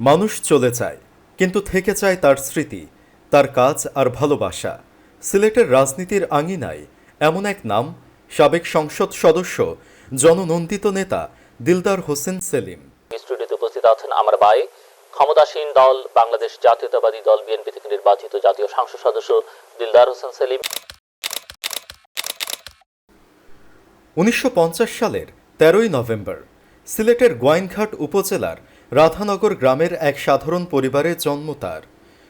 মানুষ চলে যায় কিন্তু থেকে যায় তার স্মৃতি তার কাজ আর ভালোবাসা। সিলেটের রাজনীতির আঙিনায় এমন এক নাম সাবেক সংসদ সদস্য জননন্দিত নেতা দিলদার হোসেন সেলিম। স্টুডিওতে উপস্থিত আছেন আমার ভাই ক্ষমতাসীন দল বাংলাদেশ জাতীয়তাবাদী দল বিএনপি থেকে নির্বাচিত জাতীয় সংসদ সদস্য দিলদার হোসেন সেলিম। উনিশশো পঞ্চাশ সালের তেরোই নভেম্বর সিলেটের গোয়াইনঘাট উপজেলার রাধানগর গ্রামের এক সাধারণ পরিবারে জন্ম তার।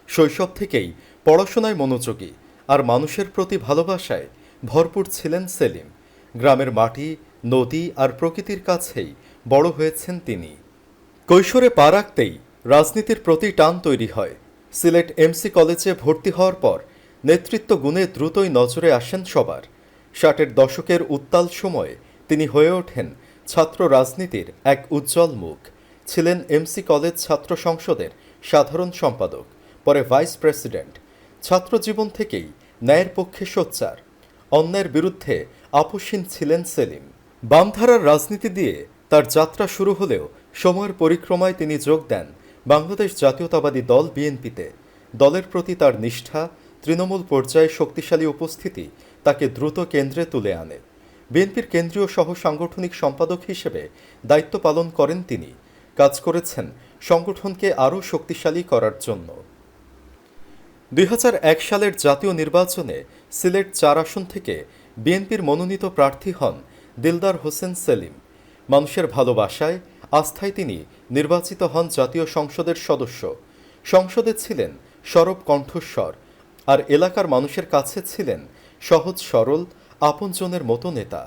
শৈশব থেকেই পড়াশোনায় মনোযোগী আর মানুষের প্রতি ভালোবাসায় ভরপুর ছিলেন সেলিম। গ্রামের মাটি, নদী আর প্রকৃতির কাছেই বড় হয়েছেন তিনি। কৈশোরে পা রাখতেই রাজনীতির প্রতি টান তৈরি হয়। সিলেট এমসি কলেজে ভর্তি হওয়ার পর নেতৃত্ব গুণে দ্রুতই নজরে আসেন সবার। ষাটের দশকের উত্তাল সময়ে তিনি হয়ে ওঠেন ছাত্র রাজনীতির এক উজ্জ্বল মুখ। ছিলেন এমসি কলেজ ছাত্র সংসদের সাধারণ সম্পাদক, পরে ভাইস প্রেসিডেন্ট। ছাত্র জীবন থেকেই ন্যায়ের পক্ষে সোচ্চার। অন্যায়ের বিরুদ্ধে আপোষহীন ছিলেন সেলিম। বামধারার রাজনীতি দিয়ে তার যাত্রা শুরু হলেও সময়ের পরিক্রমায় তিনি যোগ দেন বাংলাদেশ জাতীয়তাবাদী দল বিএনপিতে। দলের প্রতি তার নিষ্ঠা, তৃণমূল পর্যায়ে শক্তিশালী উপস্থিতি তাকে দ্রুত কেন্দ্রে তুলে আনে। বিএনপির কেন্দ্রীয় সহ সাংগঠনিক সম্পাদক হিসেবে দায়িত্ব পালন করেন তিনি। কাজ করেছেন সংগঠনকে আরও শক্তিশালী করার জন্য। দুই হাজার এক সালের জাতীয় নির্বাচনে সিলেট চার আসন থেকে বিএনপির মনোনীত প্রার্থী হন দিলদার হোসেন সেলিম। মানুষের ভালোবাসায়, আস্থায় তিনি নির্বাচিত হন জাতীয় সংসদের সদস্য। সংসদে ছিলেন সরব কণ্ঠস্বর আর এলাকার মানুষের কাছে ছিলেন সহজ সরল, আপনজনের মতো নেতা।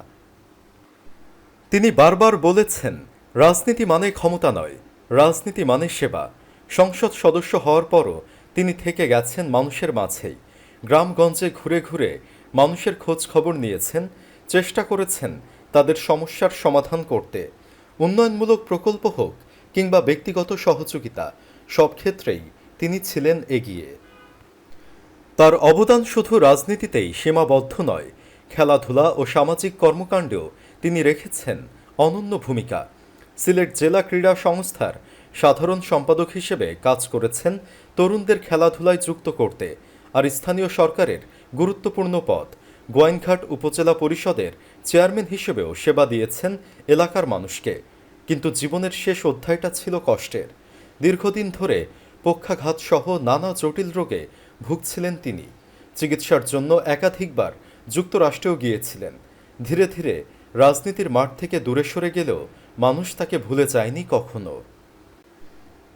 তিনি বারবার বলেছেন রাজনীতি মানে ক্ষমতা নয়, রাজনীতি মানে সেবা। সংসদ সদস্য হওয়ার পরও তিনি থেকে গেছেন মানুষের মাঝেই। গ্রামগঞ্জে ঘুরে ঘুরে মানুষের খোঁজ খবর নিয়েছেন, চেষ্টা করেছেন তাদের সমস্যার সমাধান করতে। উন্নয়নমূলক প্রকল্প হোক কিংবা ব্যক্তিগত সহযোগিতা, সব ক্ষেত্রেই তিনি ছিলেন এগিয়ে। তার অবদান শুধু রাজনীতিতেই সীমাবদ্ধ নয়, খেলাধুলা ও সামাজিক কর্মকাণ্ডেও তিনি রেখেছেন অনন্য ভূমিকা। সিলেট জেলা ক্রীড়া সংস্থার সাধারণ সম্পাদক হিসেবে কাজ করেছেন তরুণদের খেলাধুলায় যুক্ত করতে আর স্থানীয় সরকারের গুরুত্বপূর্ণ পদ গোয়াইনঘাট উপজেলা পরিষদের চেয়ারম্যান হিসেবেও সেবা দিয়েছেন এলাকার মানুষকে। কিন্তু জীবনের শেষ অধ্যায়টা ছিল কষ্টের। দীর্ঘদিন ধরে পক্ষাঘাত সহ নানা জটিল রোগে ভুগছিলেন তিনি। চিকিৎসার জন্য একাধিকবার যুক্তরাষ্ট্রেও গিয়েছিলেন। ধীরে ধীরে রাজনীতির মাঠ থেকে দূরে সরে গেলেও মানুষ তাকে ভুলে যায়নি কখনো।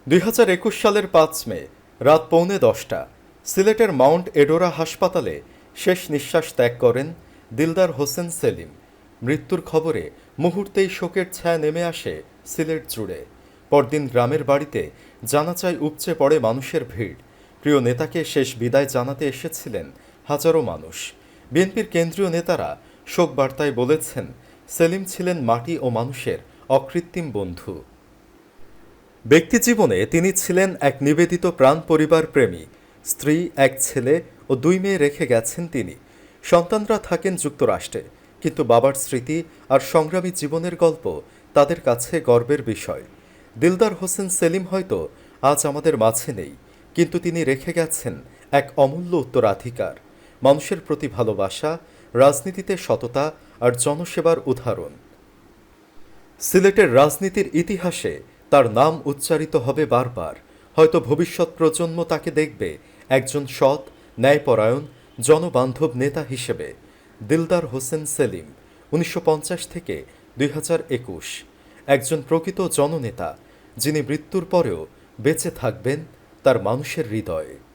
দুই হাজার একুশ সালের পাঁচ মে, রাত পৌনে দশটা, সিলেটের মাউন্ট এডোরা হাসপাতালে শেষ নিঃশ্বাস ত্যাগ করেন দিলদার হোসেন সেলিম। মৃত্যুর খবরে মুহূর্তেই শোকের ছায়া নেমে আসে সিলেট জুড়ে। পরদিন গ্রামের বাড়িতে জানাচায় উপচে পড়ে মানুষের ভিড়। প্রিয় নেতাকে শেষ বিদায় জানাতে এসেছিলেন হাজারো মানুষ। বিএনপির কেন্দ্রীয় নেতারা শোক বার্তায় বলেছেন, সেলিম ছিলেন মাটি ও মানুষের অকৃত্রিম বন্ধু। ব্যক্তিজীবনে তিনি ছিলেন এক নিবেদিত প্রাণ পরিবার প্রেমী। স্ত্রী, এক ছেলে ও দুই মেয়ে রেখে গেছেন তিনি। সন্তানরা থাকেন যুক্তরাষ্ট্রে। কিন্তু বাবার স্মৃতি আর সংগ্রামী জীবনের গল্প তাদের কাছে গর্বের বিষয়। দিলদার হোসেন সেলিম হয়তো আজ আমাদের মাঝে নেই, কিন্তু তিনি রেখে গেছেন এক অমূল্য উত্তরাধিকার। মানুষের প্রতি ভালোবাসা, রাজনীতিতে সততা আর জনসেবার উদাহরণ। সিলেটের রাজনীতির ইতিহাসে তার নাম উচ্চারিত হবে বারবার। হয়তো ভবিষ্যৎ প্রজন্ম তাকে দেখবে একজন সৎ, ন্যায়পরায়ণ, জনবান্ধব নেতা হিসেবে। দিলদার হোসেন সেলিম, উনিশশো পঞ্চাশ থেকে দুই হাজার একুশ। একজন প্রকৃত জননেতা, যিনি মৃত্যুর পরেও বেঁচে থাকবেন তার মানুষের হৃদয়ে।